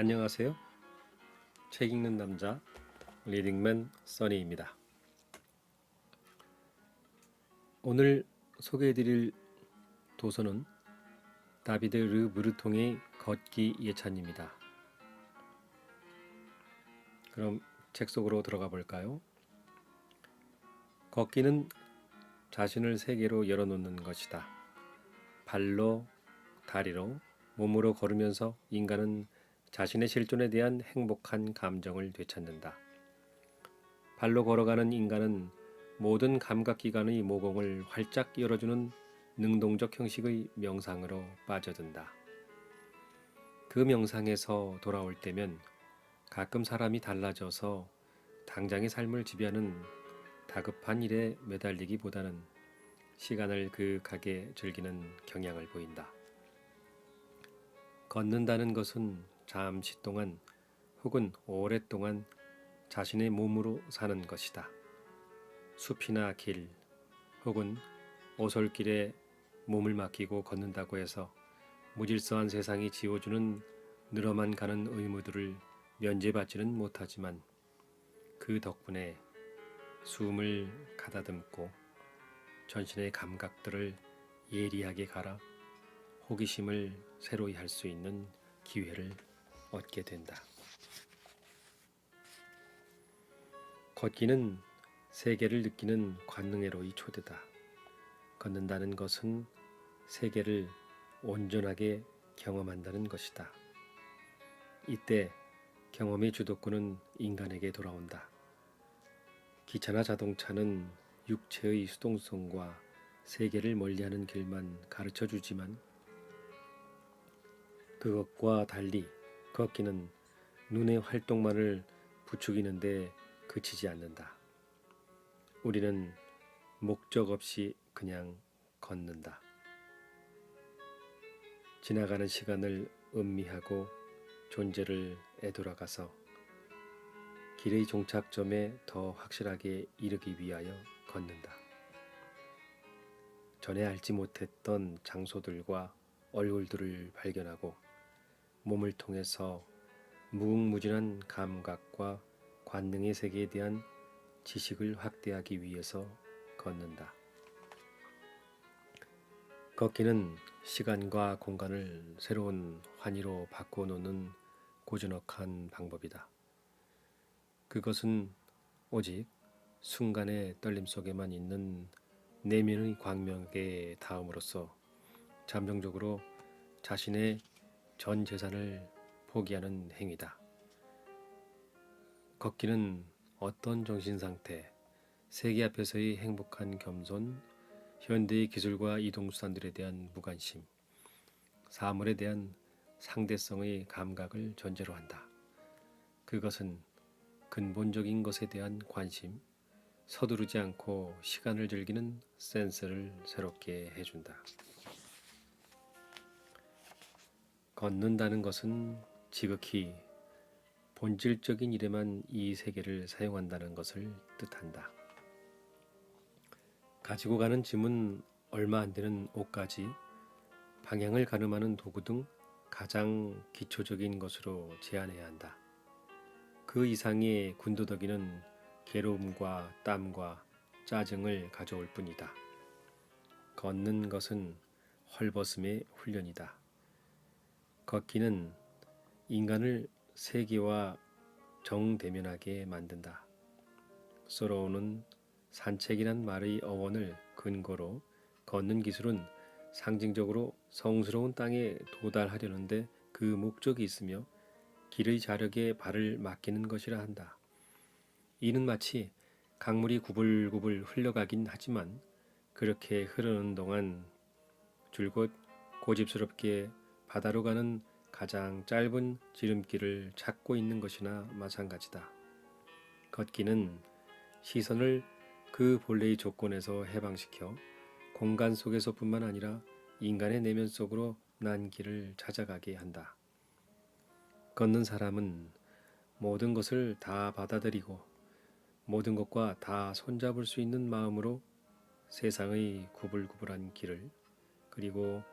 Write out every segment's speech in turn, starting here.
안녕하세요. 책 읽는 남자 리딩맨 써니입니다. 오늘 소개해드릴 도서는 다비드 르 브르통의 걷기 예찬입니다. 그럼 책 속으로 들어가 볼까요? 걷기는 자신을 세계로 열어놓는 것이다. 발로, 다리로, 몸으로 걸으면서 인간은 자신의 실존에 대한 행복한 감정을 되찾는다. 발로 걸어가는 인간은 모든 감각기관의 모공을 활짝 열어주는 능동적 형식의 명상으로 빠져든다. 그 명상에서 돌아올 때면 가끔 사람이 달라져서 당장의 삶을 지배하는 다급한 일에 매달리기보다는 시간을 그윽하게 즐기는 경향을 보인다. 걷는다는 것은 잠시 동안 혹은 오랫동안 자신의 몸으로 사는 것이다. 숲이나 길 혹은 오솔길에 몸을 맡기고 걷는다고 해서 무질서한 세상이 지워주는 늘어만 가는 의무들을 면제받지는 못하지만 그 덕분에 숨을 가다듬고 전신의 감각들을 예리하게 갈아 호기심을 새로이 할 수 있는 기회를 얻게 된다. 걷기는 세계를 느끼는 관능애로의 초대다. 걷는다는 것은 세계를 온전하게 경험한다는 것이다. 이때 경험의 주도권은 인간에게 돌아온다. 기차나 자동차는 육체의 수동성과 세계를 멀리하는 길만 가르쳐 주지만 그것과 달리 걷기는 눈의 활동만을 부추기는데 그치지 않는다. 우리는 목적 없이 그냥 걷는다. 지나가는 시간을 음미하고 존재를 애돌아가서 길의 종착점에 더 확실하게 이르기 위하여 걷는다. 전에 알지 못했던 장소들과 얼굴들을 발견하고 몸을 통해서 무궁무진한 감각과 관능의 세계에 대한 지식을 확대하기 위해서 걷는다. 걷기는 시간과 공간을 새로운 환희로 바꿔놓는 고즈넉한 방법이다. 그것은 오직 순간의 떨림 속에만 있는 내면의 광명에 닿음으로써 잠정적으로 자신의 전 재산을 포기하는 행위다. 걷기는 어떤 정신 상태, 세계 앞에서의 행복한 겸손, 현대의 기술과 이동수단들에 대한 무관심, 사물에 대한 상대성의 감각을 전제로 한다. 그것은 근본적인 것에 대한 관심, 서두르지 않고 시간을 즐기는 센스를 새롭게 해준다. 걷는다는 것은 지극히 본질적인 일에만 이 세계를 사용한다는 것을 뜻한다. 가지고 가는 짐은 얼마 안 되는 옷까지 방향을 가늠하는 도구 등 가장 기초적인 것으로 제한해야 한다. 그 이상의 군더더기는 괴로움과 땀과 짜증을 가져올 뿐이다. 걷는 것은 헐벗음의 훈련이다. 걷기는 인간을 세계와 정대면하게 만든다. 쏘러오는 산책이란 말의 어원을 근거로 걷는 기술은 상징적으로 성스러운 땅에 도달하려는데 그 목적이 있으며 길의 자력에 발을 맡기는 것이라 한다. 이는 마치 강물이 구불구불 흘러가긴 하지만 그렇게 흐르는 동안 줄곧 고집스럽게 바다로 가는 가장 짧은 지름길을 찾고 있는 것이나 마찬가지다. 걷기는 시선을 그 본래의 조건에서 해방시켜 공간 속에서뿐만 아니라 인간의 내면 속으로 난 길을 찾아가게 한다. 걷는 사람은 모든 것을 다 받아들이고 모든 것과 다 손잡을 수 있는 마음으로 세상의 구불구불한 길을 그리고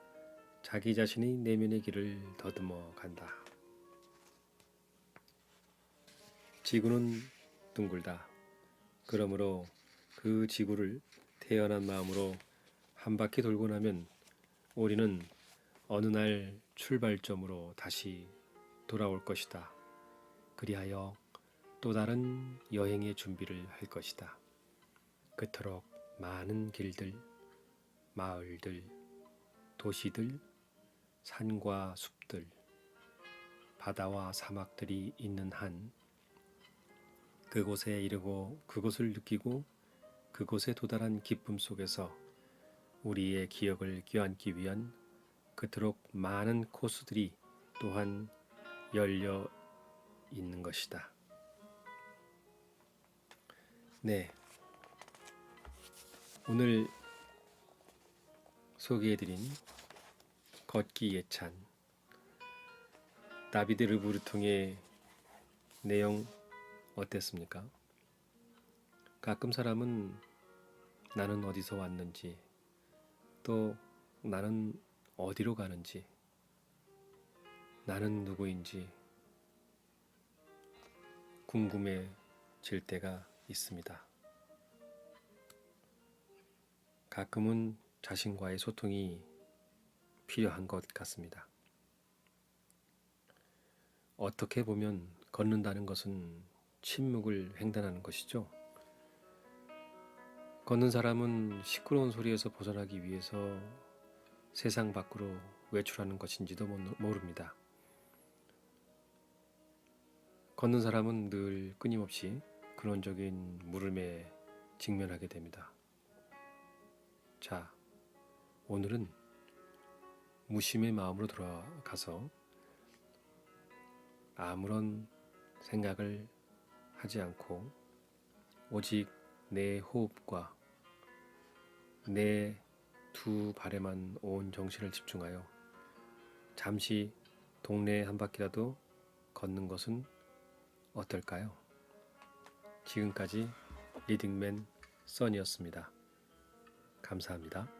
자기 자신의 내면의 길을 더듬어 간다. 지구는 둥글다. 그러므로 그 지구를 태연한 마음으로 한 바퀴 돌고 나면 우리는 어느 날 출발점으로 다시 돌아올 것이다. 그리하여 또 다른 여행의 준비를 할 것이다. 그토록 많은 길들, 마을들, 도시들, 산과 숲들, 바다와 사막들이 있는 한 그곳에 이르고 그곳을 느끼고 그곳에 도달한 기쁨 속에서 우리의 기억을 껴안기 위한 그토록 많은 코스들이 또한 열려 있는 것이다. 네. 오늘 소개해드린 걷기 예찬 다비드 르부르통의 내용 어땠습니까? 가끔 사람은 나는 어디서 왔는지 또 나는 어디로 가는지 나는 누구인지 궁금해질 때가 있습니다. 가끔은 자신과의 소통이 필요한 것 같습니다. 어떻게 보면 걷는다는 것은 침묵을 횡단하는 것이죠. 걷는 사람은 시끄러운 소리에서 벗어나기 위해서 세상 밖으로 외출하는 것인지도 모- 모릅니다. 걷는 사람은 늘 끊임없이 근원적인 물음에 직면하게 됩니다. 자, 오늘은 무심의 마음으로 돌아가서 아무런 생각을 하지 않고 오직 내 호흡과 내 두 발에만 온 정신을 집중하여 잠시 동네 한 바퀴라도 걷는 것은 어떨까요? 지금까지 리딩맨 써니였습니다. 감사합니다.